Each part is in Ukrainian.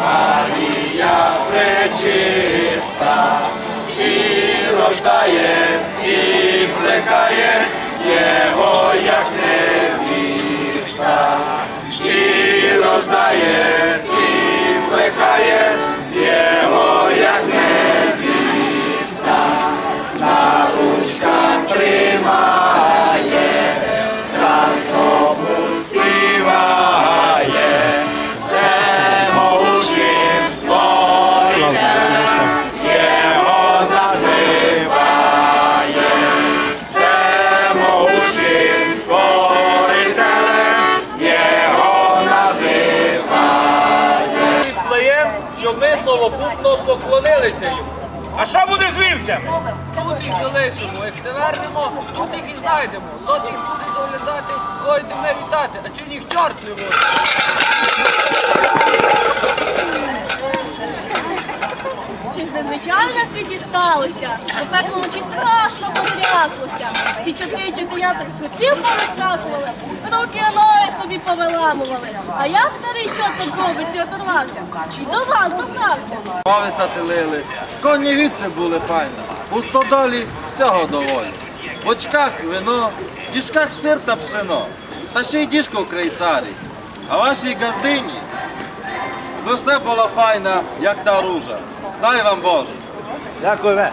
Марія пречиста, і рождає, і плекає його, як невіста, і рождає, совокупно поклонилися йому. А що буде з вівцями? Тут їх залишимо, як все вернемо, тут їх і знайдемо. Тот їх буде доглядати, кого йдемо вітати, а чи в них чорт не буде. Чи незвичайно на світі сталося? У пеклому чи страшно потряслося. І чотири порозтрахували, руки ноги собі повиламували. А я старий чорт пробиці оторвався. І до вас добрався. Мови сателили, коні віце були файні, у стодолі всього доволі. В очках вино, в діжках сир та пшено, та ще й діжко в крейцарі. А вашій газдині ви все була файна, як та ружа. Дай вам Боже. Дякую.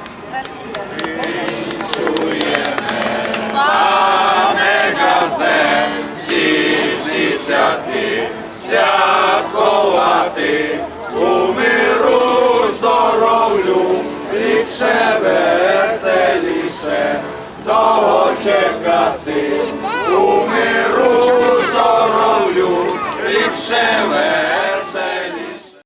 Чекати, у миру здоров'ю ліпше.